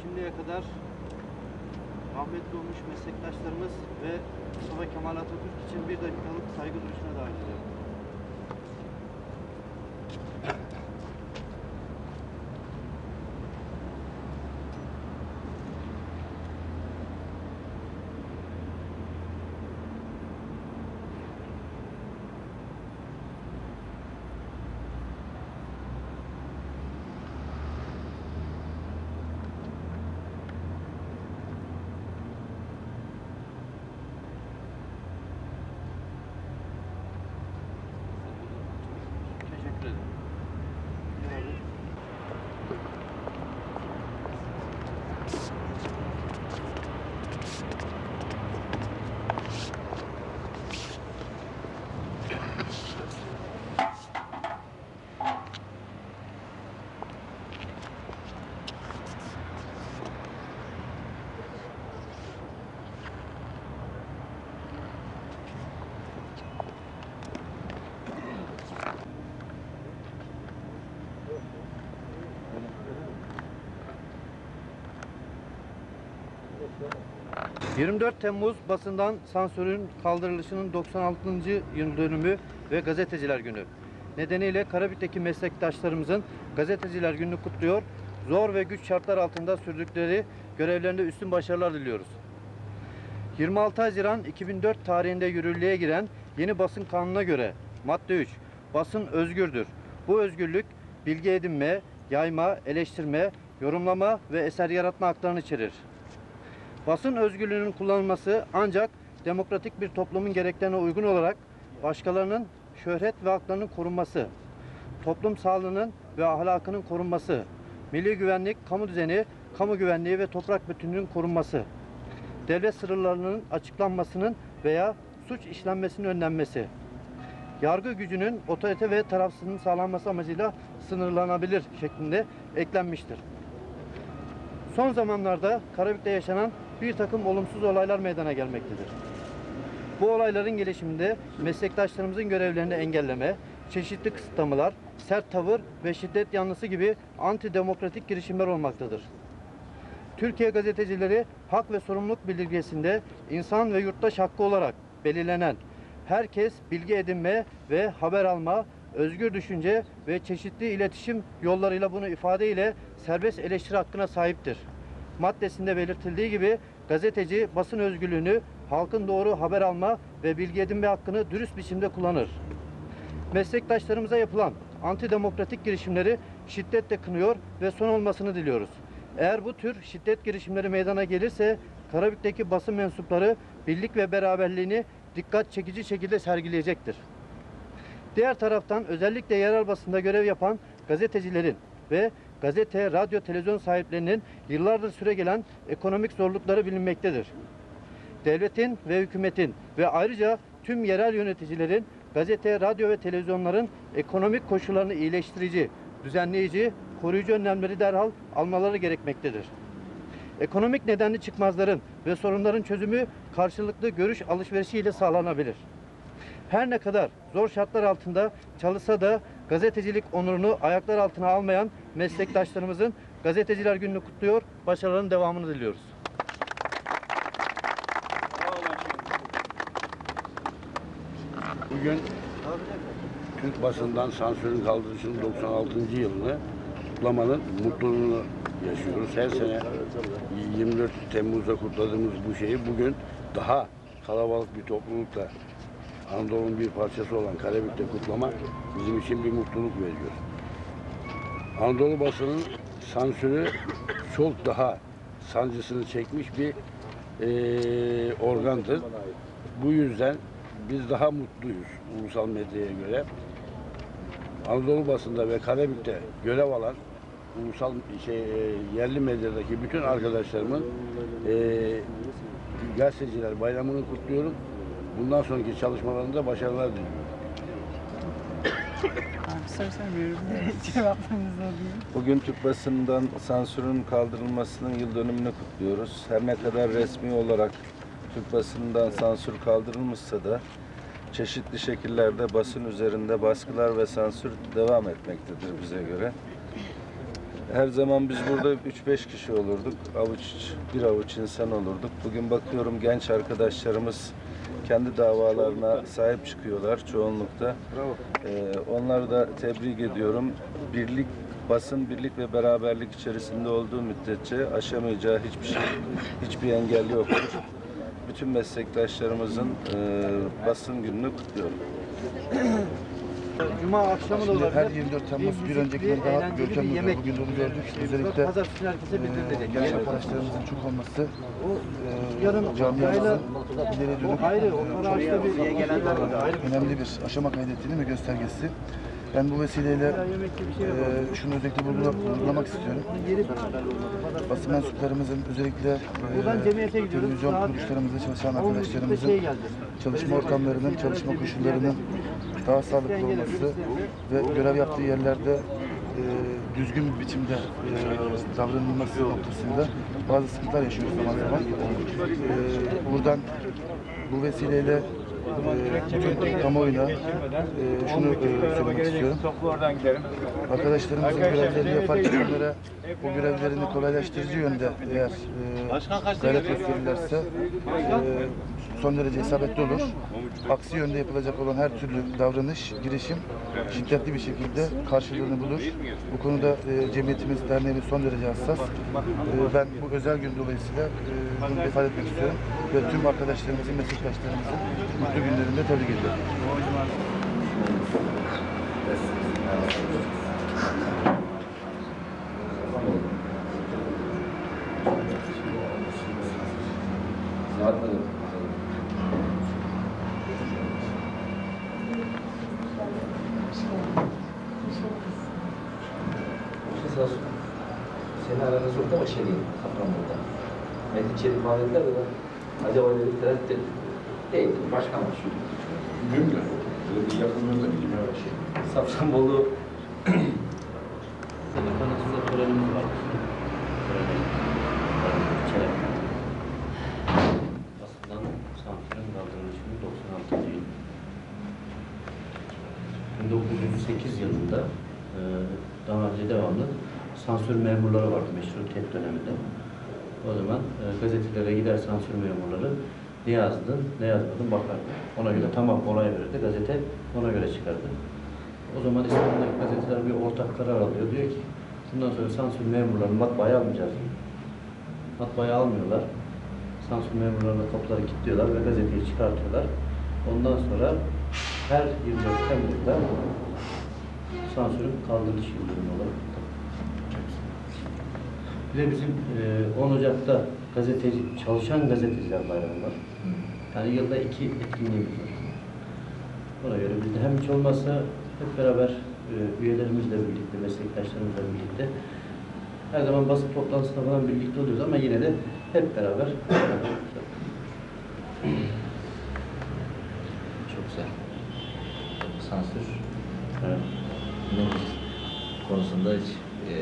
Şimdiye kadar rahmetli olmuş meslektaşlarımız ve Mustafa Kemal Atatürk için bir dakikalık saygı duruşuna davet ediyorum. 24 Temmuz basından sansürün kaldırılışının 96. yıl dönümü ve gazeteciler günü. Nedeniyle Karabük'teki meslektaşlarımızın gazeteciler gününü kutluyor. Zor ve güç şartlar altında sürdükleri görevlerinde üstün başarılar diliyoruz. 26 Haziran 2004 tarihinde yürürlüğe giren yeni basın kanununa göre madde 3 basın özgürdür. Bu özgürlük bilgi edinme, yayma, eleştirme, yorumlama ve eser yaratma haklarını içerir. Basın özgürlüğünün kullanılması ancak demokratik bir toplumun gereklerine uygun olarak başkalarının şöhret ve haklarının korunması, toplum sağlığının ve ahlakının korunması, milli güvenlik, kamu düzeni, kamu güvenliği ve toprak bütünlüğünün korunması, devlet sınırlarının açıklanmasının veya suç işlenmesinin önlenmesi, yargı gücünün otorite ve tarafsızlığının sağlanması amacıyla sınırlanabilir şeklinde eklenmiştir. Son zamanlarda Karabük'te yaşanan bir takım olumsuz olaylar meydana gelmektedir. Bu olayların gelişiminde meslektaşlarımızın görevlerini engelleme, çeşitli kısıtlamalar, sert tavır ve şiddet yanlısı gibi antidemokratik girişimler olmaktadır. Türkiye gazetecileri hak ve sorumluluk bildirgesinde insan ve yurttaş hakkı olarak belirlenen herkes bilgi edinme ve haber alma, özgür düşünce ve çeşitli iletişim yollarıyla bunu ifade ile serbest eleştiri hakkına sahiptir. Maddesinde belirtildiği gibi gazeteci basın özgürlüğünü halkın doğru haber alma ve bilgi edinme hakkını dürüst biçimde kullanır. Meslektaşlarımıza yapılan antidemokratik girişimleri şiddetle kınıyor ve son olmasını diliyoruz. Eğer bu tür şiddet girişimleri meydana gelirse Karabük'teki basın mensupları birlik ve beraberliğini dikkat çekici şekilde sergileyecektir. Diğer taraftan özellikle yerel basında görev yapan gazetecilerin ve gazete, radyo, televizyon sahiplerinin yıllardır süre gelen ekonomik zorlukları bilinmektedir. Devletin ve hükümetin ve ayrıca tüm yerel yöneticilerin gazete, radyo ve televizyonların ekonomik koşullarını iyileştirici, düzenleyici, koruyucu önlemleri derhal almaları gerekmektedir. Ekonomik nedenli çıkmazların ve sorunların çözümü karşılıklı görüş alışverişiyle sağlanabilir. Her ne kadar zor şartlar altında çalışsa da gazetecilik onurunu ayaklar altına almayan meslektaşlarımızın Gazeteciler Günü'nü kutluyor, başarıların devamını diliyoruz. Bugün Türk basından sansürün kaldırışının 96. yılını kutlamanın mutluluğunu yaşıyoruz. Her sene 24 Temmuz'da kutladığımız bu şeyi bugün daha kalabalık bir toplulukla Anadolu'nun bir parçası olan Karabük'te kutlama bizim için bir mutluluk veriyor. Anadolu basının sansürü çok daha sancısını çekmiş bir eee, organdır. Bu yüzden biz daha mutluyuz ulusal medyaya göre. Anadolu basında ve Karabük'te görev alan ulusal şey e, yerli medyadaki bütün arkadaşlarımın e, gazeteciler bayramını kutluyorum. Bundan sonraki çalışmalarında başarılar diliyorum. Abi soru soruyorum. Cevaplarınızı alayım. Bugün Türk basından sansürün kaldırılmasının yıl dönümünü kutluyoruz. Her ne kadar resmi olarak Türk basından sansür kaldırılmışsa da çeşitli şekillerde basın üzerinde baskılar ve sansür devam etmektedir bize göre. Her zaman biz burada 3-5 kişi olurduk. Avuç, bir avuç insan olurduk. Bugün bakıyorum genç arkadaşlarımız kendi davalarına sahip çıkıyorlar çoğunlukta. Ee, onları da tebrik ediyorum. Birlik, basın birlik ve beraberlik içerisinde olduğu müddetçe aşamayacağı hiçbir şey, hiçbir engel yoktur. Bütün meslektaşlarımızın e, basın gününü kutluyorum. Cuma akşamı da olabilir. her 24 Temmuz bir öncekinden daha bir görkemli oluyor. Bugün onu gördük. Özellikle Pazartesi herkese bildirilecek. genç arkadaşlarımızın çok olması o yarın ayrı- ileri o dönük ayrı, onlara bir var. Ayrı bir önemli bir aşama kaydettiğinin ve göstergesi. Ben bu vesileyle e, şunu özellikle vurgula- vurgulamak istiyorum. Basın mensuplarımızın özellikle e, televizyon kuruluşlarımızda çalışan 10.30'da arkadaşlarımızın çalışma ortamlarının, çalışma koşullarının daha sağlıklı olması ve görev yaptığı yerlerde e, düzgün bir biçimde e, davranılması noktasında bazı sıkıntılar yaşıyoruz zaman zaman. E, buradan bu vesileyle bütün kamuoyuna e, şunu e, söylemek istiyorum. Arkadaşlarımızın görevlerini yaparken onlara bu görevlerini kolaylaştırıcı yönde eğer e, gayret gösterirlerse e, son derece isabetli olur. Aksi yönde yapılacak olan her türlü davranış, girişim şiddetli bir şekilde karşılığını bulur. Bu konuda e, cemiyetimiz, derneğimiz son derece hassas. E, ben bu özel gün dolayısıyla e, bunu ifade etmek istiyorum. Ve tüm arkadaşlarımızın, meslektaşlarımızın mutlu günlerinde tebrik ediyorum. Esas seni aranız yok ama şey değil, Safranbolu'da. Ben içeri ifade ettiler de ben acaba dedim tereddüt ettim. Değil, başkan var şu. Gün mü? Böyle bir yakınlığında bir gibi şey. Safranbolu Senin kanatında törenimiz var. Çelek. Basından sansürün kaldırılışının 96. yıl. 1908 yılında e, daha önce devamlı sansür memurları vardı meşrutiyet döneminde. O zaman e, gazetelere gider sansür memurları ne yazdın, ne yazmadın bakardı. Ona göre tamam olay verirdi. Gazete ona göre çıkardı. O zaman İstanbul'daki gazeteler bir ortak karar alıyor. Diyor ki bundan sonra sansür memurlarını matbaaya almayacağız. Matbaaya almıyorlar. Sansür memurlarına kapıları kilitliyorlar ve gazeteyi çıkartıyorlar. Ondan sonra her 24 Temmuz'da sansürün kaldırılış yıl dönümü olarak bir de bizim e, 10 Ocak'ta gazeteci, çalışan gazeteciler bayramı var. Yani yılda iki etkinliğimiz var. Ona göre biz de hem hiç olmazsa hep beraber e, üyelerimizle birlikte, meslektaşlarımızla birlikte her zaman basın toplantısında falan birlikte oluyoruz ama yine de hep beraber çok güzel. Sansür Evet. konusunda hiç e,